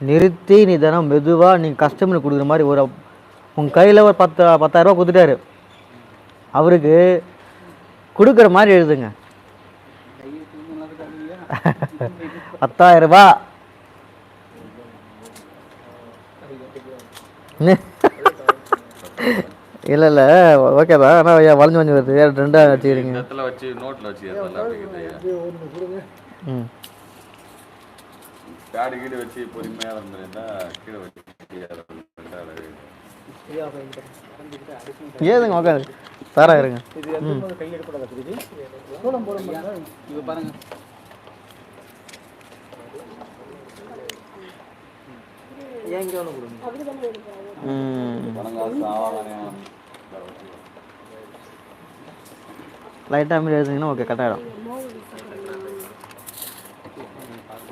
நிறுத்தி நீ தினம் மெதுவாக நீங்கள் கஸ்டமருக்கு கொடுக்குற மாதிரி ஒரு உங்கள் கையில் ஒரு பத்து பத்தாயிரரூபா கொடுத்துட்டாரு. அவருக்கு கொடுக்குற மாதிரி எழுதுங்க. பத்தாயிரம் ரூபாய் இல்லை இல்லை. ஓகே தான். ஆனால் வளைஞ்சு வளைஞ்சு வருது. ரெண்டாக வச்சுக்கிறீங்க. இடத்துல வச்சு ம். காடு கீடு வச்சு பொறுமையா இருந்தா கீழே வச்சு ஏதுங்க உட்காந்து தரா இருங்க. இது பாருங்க. லைட்டாக எழுதுங்கன்னா ஓகே கரெக்டாகிடும்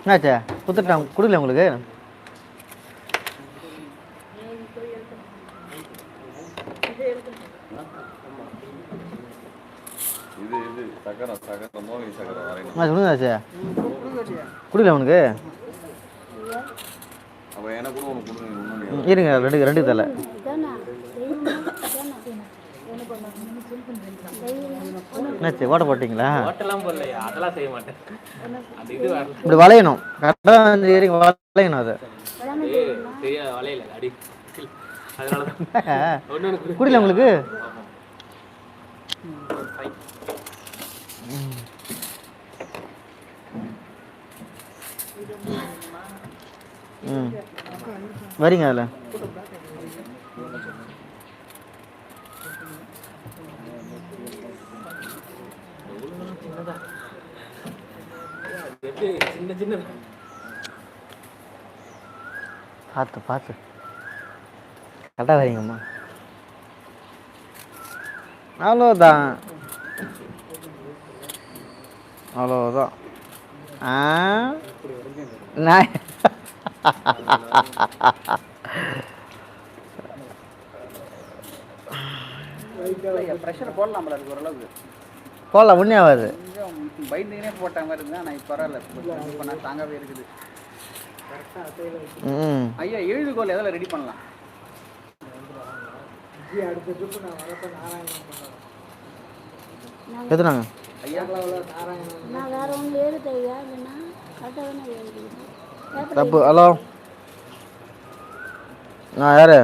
என்னாச்சே? கொடுத்துட்டான். கொடுக்கல உங்களுக்கு? இது இது சக்கரம் சக்கரம் மோகினி சக்கரம் வரையணும். என்ன சொல்லுங்க கொடுக்கல உனக்கு? இருங்க ரெண்டு ரெண்டு தலை. என்னாச்சு ஓட்ட போட்டிங்களா ஓட்டெல்லாம் போடலையா அதெல்லாம் செய்ய மாட்டேன் அது இது வரல இப்படி வளையணும் கரெக்டாக அந்த ஏரிங்க வளையணும் அதை சரியா வளையல அடி உங்களுக்கு வரீங்க அதில் எப்படி சின்ன சின்ன பார்த்து பார்த்து. கரெக்டாக வரீங்கம்மா அவ்வளோதான். அவ்வளோதான். ஆ? நான் ப்ரெஷர் போடலாம்ல அதுக்கு பயந்துக்கினே போட்ட மாதிரி இருந்தா நான் இப்போ பரவாயில்ல. இப்போ நான் தாங்காவே இருக்குது. ம். ஐயா எழுதுகோல் எதில் ரெடி பண்ணலாம்? எதுனாங்க ஐயா? நான் வேற ஒன்று எழுத இல்லைன்னா கரெக்டாக தானே எழுதிக்கிறேன் தப்பு. ஹலோ? ஆ யாரு?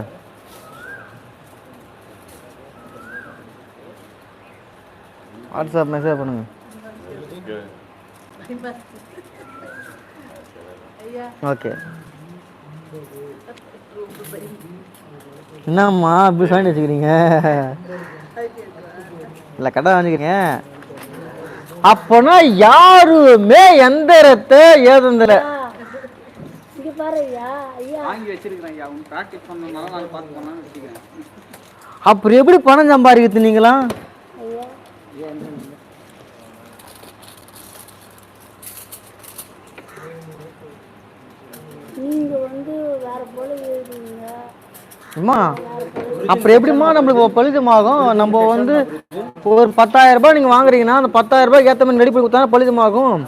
வாட்ஸ்அப் மெசேஜ் பண்ணுங்க ஓகே என்னம்மா இப்படி சாண்டி வச்சுக்கிறீங்க? இல்லை கடை வாங்கிக்கிறீங்க? அப்போனா யாருமே எந்த இடத்த வச்சுக்கிறேன். அப்புறம் எப்படி பணம் சம்பாதிக்கிறது நீங்களா ஐயா அம்மா அப்புறம் எப்படிம்மா நம்மளுக்கு பலிதமாகும்? நம்ம வந்து ஒரு பத்தாயிரம் ரூபாய் நீங்கள் வாங்குறீங்கன்னா அந்த பத்தாயிரம் ரூபாய்க்கு ஏற்ற மாதிரி ரெடி கொடுத்தா பலிதமாகும்.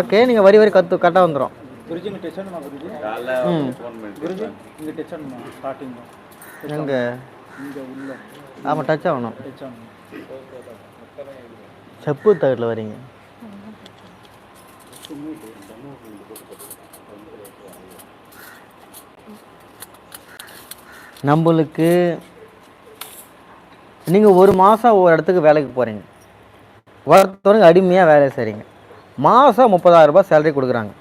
ஓகே நீங்கள் வரி வரி கற்று கரெக்டாக வந்துடும் எங்க? ஆமாம் டச் ஆகணும். செப்பு தகட்டில் வரீங்க. நம்மளுக்கு நீங்கள் ஒரு மாதம் ஒரு இடத்துக்கு வேலைக்கு போகிறீங்க ஒருத்தவங்க அடிமையாக வேலை செய்கிறீங்க மாதம் முப்பதாயிரம் ரூபாய் சேலரி கொடுக்குறாங்க.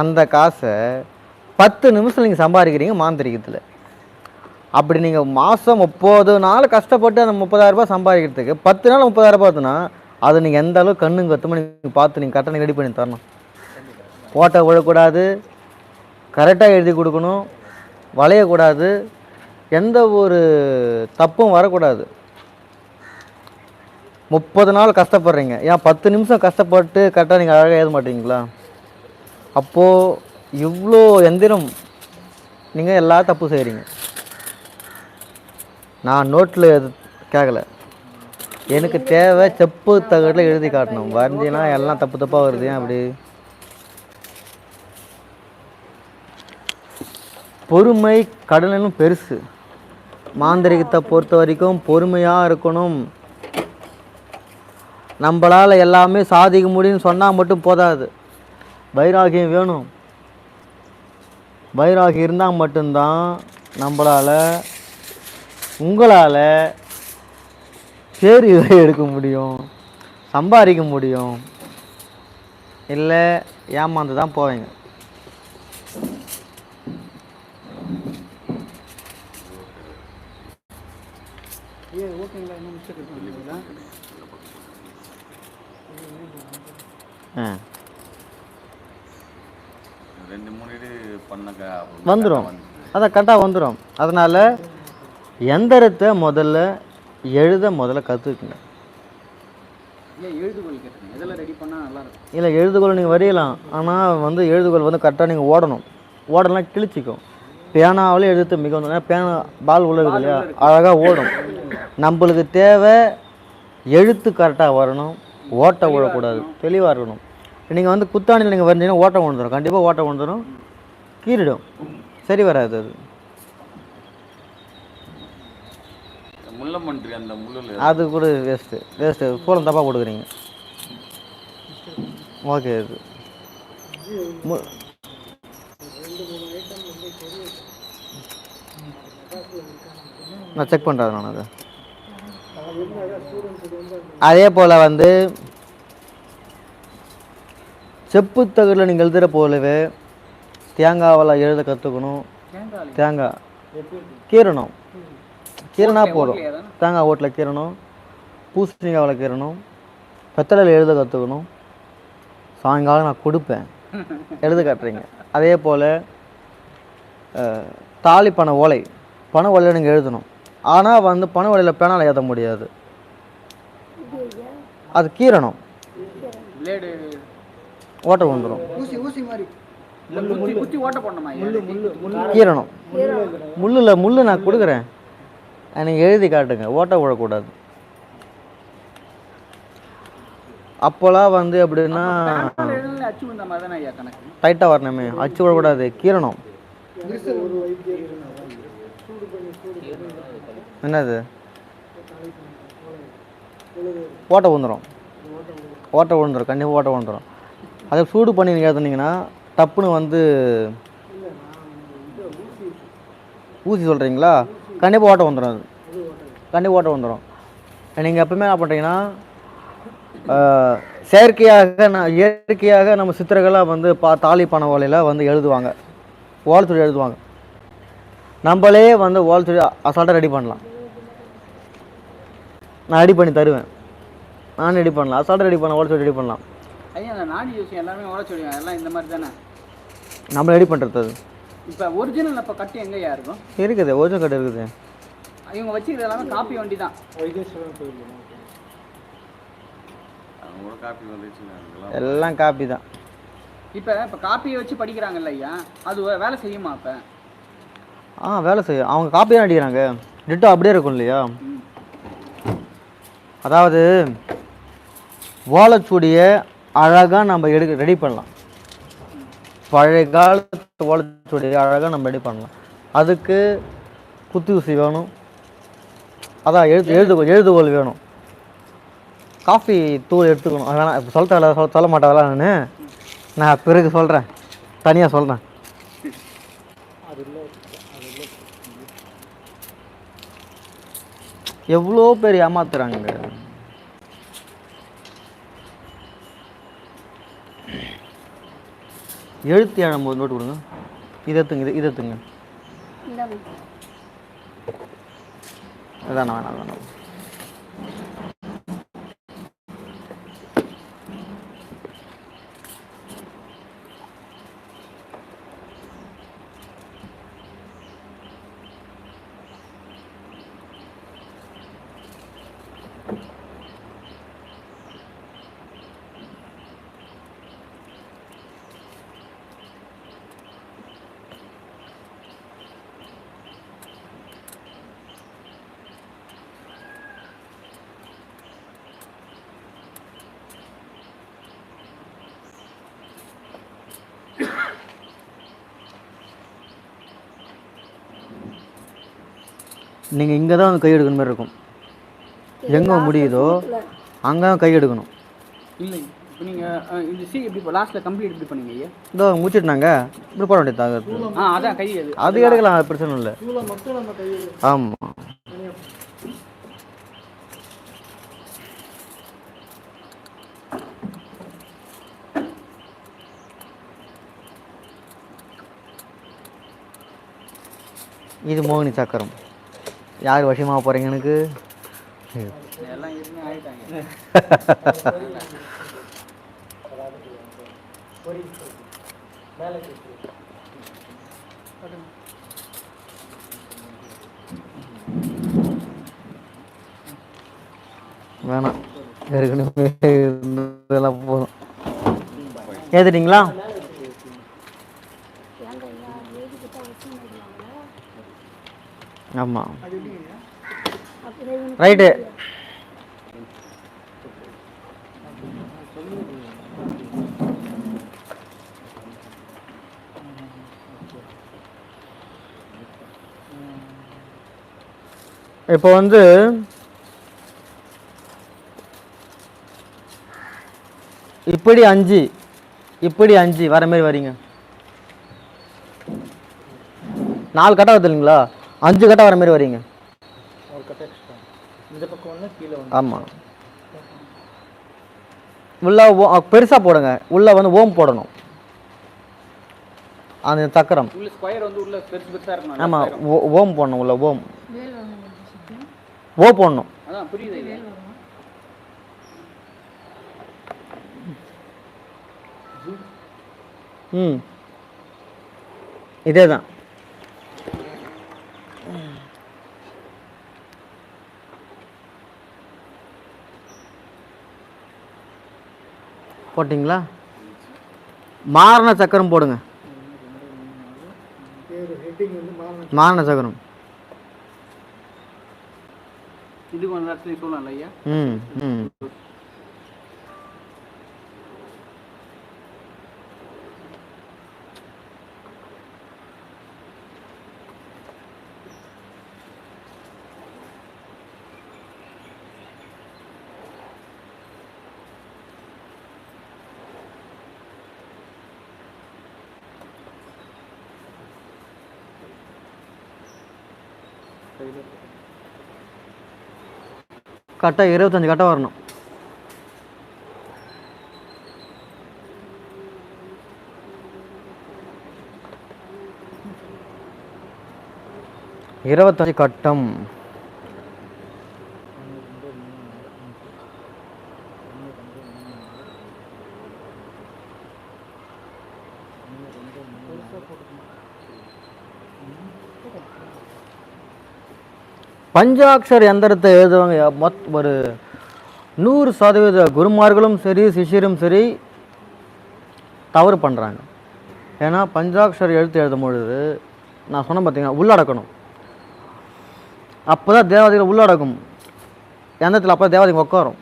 அந்த காசை பத்து நிமிஷம் நீங்கள் சம்பாதிக்கிறீங்க மாந்திரிகத்தில். அப்படி நீங்கள் மாதம் முப்பது நாள் கஷ்டப்பட்டு அந்த முப்பதாயிரரூபா சம்பாதிக்கிறதுக்கு பத்து நாள் முப்பதாயிரரூபா ரூபாய் பார்த்தோன்னா அதை நீங்கள் எந்த அளவுக்கு கண்ணுங்க கத்துமோ நீங்கள் பார்த்து நீங்கள் கட்டணம் ரெடி பண்ணி தரணும். ஓட்டை விழக்கூடாது. கரெக்டாக எழுதி கொடுக்கணும். வளையக்கூடாது. எந்த ஒரு தப்பும் வரக்கூடாது. முப்பது நாள் கஷ்டப்படுறீங்க. ஏன் பத்து நிமிஷம் கஷ்டப்பட்டு கரெக்டாக நீங்கள் அழகாக எழுத மாட்டீங்களா? அப்போது இவ்வளோ எந்திரம் நீங்கள் எல்லா தப்பு செய்கிறீங்க நான் நோட்டில் எது கேட்கல எனக்கு தேவை செப்பு தகட்டில் எழுதி காட்டணும். வரைஞ்சினா எல்லாம் தப்பு தப்பாக வருது. ஏன் அப்படி? பொறுமை கடலும் பெருசு. மாந்திரிகத்தை பொறுத்த வரைக்கும் பொறுமையாக இருக்கணும். நம்மளால் எல்லாமே சாதிக்க முடியும்னு சொன்னால் மட்டும் போதாது. வைராகியம் வேணும். வைராகி இருந்தால் மட்டும்தான் நம்மளால் உங்களால் பேர் இதை எடுக்க முடியும் சம்பாதிக்க முடியும். இல்லை ஏமாந்து தான் போவீங்க. ஐயா ஓகேங்களா இன்னும் மிஸ்டேக் ஆ. ரெண்டு மூணு இது பண்ணக்க வந்துடும் அதான் கரெக்டாக வந்துடும் அதனால் எந்திரத்தை முதல்ல எழுத முதல்ல கற்றுக்குங்க இல்லை எழுதுகோல் நீங்கள் வரையலாம். ஆனால் வந்து எழுதுகோல் வந்து கரெக்டாக நீங்கள் ஓடணும். ஓடலாம் கிழிச்சிக்கும். பேனாவிலே எழுத்து மிகவும் ஏன்னா பேனா பால் உள்ள இருக்குது இல்லையா? அழகாக ஓடும். நம்மளுக்கு தேவை எழுத்து கரெக்டாக வரணும் ஓட்டை விழக்கூடாது. தெளிவாக இருக்கணும். நீங்கள் வந்து குத்தாணியில் நீங்கள் வரைஞ்சீங்கன்னா ஓட்டம் விழுந்துடும் கண்டிப்பாக ஓட்டம் விழுந்துடும் கீறிடும். சரி வராது அது. அது கூட வேஸ்ட்டு வேஸ்ட்டு சூளம் தப்பாக கொடுக்குறீங்க ஓகே இது மு நான் செக் பண்ணுறேன் நான் அதை. அதே போல் வந்து செப்பு தகடில் நீங்கள் எழுதுகிற போலவே தேங்காவில் எழுத கற்றுக்கணும் தேங்காய் கீறணும். கீறினா போதும்? தேங்காய் ஓட்டில் கீறணும். பூசணிக்காவில் கீறணும். வெத்தலையில் எழுத கற்றுக்கணும் சாயங்காலம் நான் கொடுப்பேன். எழுத காட்டுறீங்க. அதே போல் தாலி பண ஓலை. பண ஓலையில் நீங்கள் எழுதணும். ஆனால் வந்து பண ஓலையில் பேனால் ஏற்ற முடியாது. அது கீறணும். பிளேடு ஓட்டை வந்துடும் கீறணும். முள்ளில் முள் நான் கொடுக்குறேன். நீங்கள் எழுதி காட்டுங்க. ஓட்ட விழக்கூடாது அப்போலாம் வந்து எப்படின்னா டைட்டாக வரணுமே. அச்சு விடக்கூடாது. கீறணும். என்னது? ஓட்டை விழுந்துடும் ஓட்டை விழுந்துடும் கண்டிப்பாக ஓட்டை விழுந்துடும் அதை சூடு பண்ணி நீங்கள் எழுதுனீங்கன்னா டப்புன்னு வந்து ஊசி சொல்கிறீங்களா கண்டிப்பாக ஓட்டை வந்துடும் அது. கண்டிப்பாக ஓட்டை வந்துடும் நீங்கள் எப்பவுமே என்ன பண்ணுறீங்கன்னா செயற்கையாக நான் இயற்கையாக நம்ம சித்திரங்களாக வந்து பா தாலி பண ஓலையில் வந்து எழுதுவாங்க. ஓலைச்சுடி எழுதுவாங்க. நம்மளே வந்து ஓலைச்சுடி அசால்ட்டாக ரெடி பண்ணலாம். நான் ரெடி பண்ணி தருவேன். நான் ரெடி பண்ணலாம். அசால்ட்டாக ரெடி பண்ண ஓலைச்சுடி ரெடி பண்ணலாம். ஐயா அந்த நாடி யூஸ் எல்லாமே உடச்சுடுவேன் எல்லாம் இந்த மாதிரி தானே? நம்ம ரெடி பண்ணுறது அது. இப்போ ஒரிஜினல் அப்போ கட்டி எங்கேயா இருக்கும்? இருக்குது. ஒரிஜினல் கட்டு இருக்குது. இவங்க வச்சுக்கிறது எல்லாமே காப்பி வண்டி தான். எல்லாம் காப்பி தான். இப்போ இப்போ காப்பியை வச்சு படிக்கிறாங்கல்ல ஐயா? அது வேலை செய்யுமா இப்போ ஆ வேலை செய்யும் அவங்க காப்பி தான் அடிக்கிறாங்க. டிட்டோ அப்படியே இருக்கும் இல்லையா? அதாவது ஓலைச்சுடியை அழகாக நம்ம எடுக்க ரெடி பண்ணலாம். பழைய காலத்து ஓலைச்சூடியை அழகாக நம்ம ரெடி பண்ணலாம். அதுக்கு குத்து ஊசி வேணும். அதான் எழுத்து எழுது எழுதுகோல் வேணும். காஃபி தூள் எடுத்துக்கணும். அதனால் இப்போ சொல்ல தேவையில்ல, சொல்ல சொல்ல மாட்டேன் நான்? நான் பிறகு சொல்கிறேன் தனியாக சொல்கிறேன் எவ்வளோ பேர் ஏமாத்துறாங்க எழுத்து எழும்போது நோட்டு கொடுங்க? இதை எடுத்துங்க இது இதை எடுத்துங்க. இந்தாம்மா வேணாம் வேணாம் வேணாம் நீங்கள் இங்கே தான் கை எடுக்கணும் மாதிரி இருக்கும். எங்கே முடியுதோ அங்கே தான் கை எடுக்கணும் இல்லை இப்போ நீங்கள் இந்த சி எப்படி இப்போ லாஸ்ட்டில் கம்ப்ளீட் எப்படி பண்ணீங்க ஐயா? இதோ முடிச்சிட்டாங்க. இப்படி போட வேண்டியது ஆ அதான் கை அது. அது எடுக்கலாம் அது பிரச்சனை இல்லை. ஆமாம் இது மோகினி சக்கரம். யார் வசியமாக போகிறீங்க எனக்கு? வேணாம். ஏற்கனவே இதெல்லாம் போதும். ஏத்துட்டீங்களா? ஆமாம் ரைட்டு. இப்போ வந்து இப்படி அஞ்சு இப்படி அஞ்சு வர மாதிரி வரீங்க. நாலு கட்டை வருது இல்லைங்களா அஞ்சு கட்டை வர மாதிரி வரீங்க. இந்த பக்கம் ஒன்று கீழே ஒன்று ஆமாம் உள்ள ஓ பெருசாக போடுங்க. உள்ள வந்து ஓம் போடணும். அந்த சக்கரம். உள்ள ஸ்கொயர் வந்து உள்ள பெருசு பெருசாக இருக்கணும். ஆமாம் ஓம் போடணும் உள்ள ஓம். ஓ போடணும். அதான் புரியுது ஐயா ம். இதே தான் போட்டிங்களா? மாரண சக்கரம் போடுங்க. மாரண சக்கரம். இது கொஞ்ச நேரத்துலையும் சொல்லலாம்ல ஐயா? ம் ம். கட்டை இருபத்தஞ்சி கட்டை வரணும். இருபத்தஞ்சி கட்டம். பஞ்சாட்சர் எந்திரத்தை எழுதுவாங்க. மொத் ஒரு நூறு சதவீத குருமார்களும் சரி சிஷ்யரும் சரி தவறு பண்ணுறாங்க ஏன்னா பஞ்சாட்சர் எழுத்து எழுதும் பொழுது நான் சொன்னேன் பார்த்தீங்கன்னா உள்ளடக்கணும். அப்போ தான் தேவதைகள் உள்ளடக்கும். எந்தத்தில் அப்போ தேவாதிகள் உட்காரும்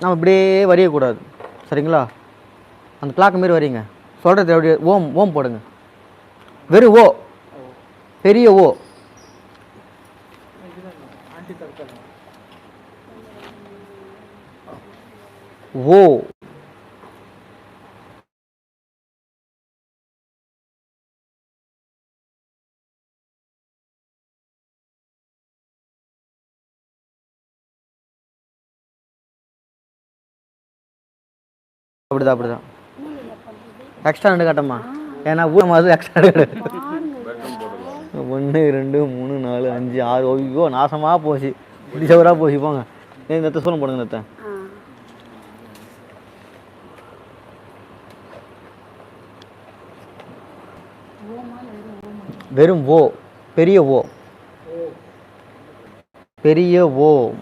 நம்ம இப்படியே வரையக்கூடாது. சரிங்களா? அந்த பிளாக் மாரி வரீங்க. சொல்கிறது எப்படி ஓம் ஓம் போடுங்க. வெறும் ஓ. பெரிய ஓ. ஓ. அப்படிதான் அப்படிதான். எக்ஸ்ட்ரா ரெண்டு கட்டமா ஏன்னா ஊர் மாதிரி எக்ஸ்ட்ரா ரெண்டு ஒன்று ரெண்டு மூணு நாலு அஞ்சு ஆறு ஐயோ நாசமாக போச்சு. இப்படி சவராக போச்சு போங்க. நேற்று இந்த போடுங்க நேற்று வெறும் ஓ பெரிய ஓ. பெரிய ஓ.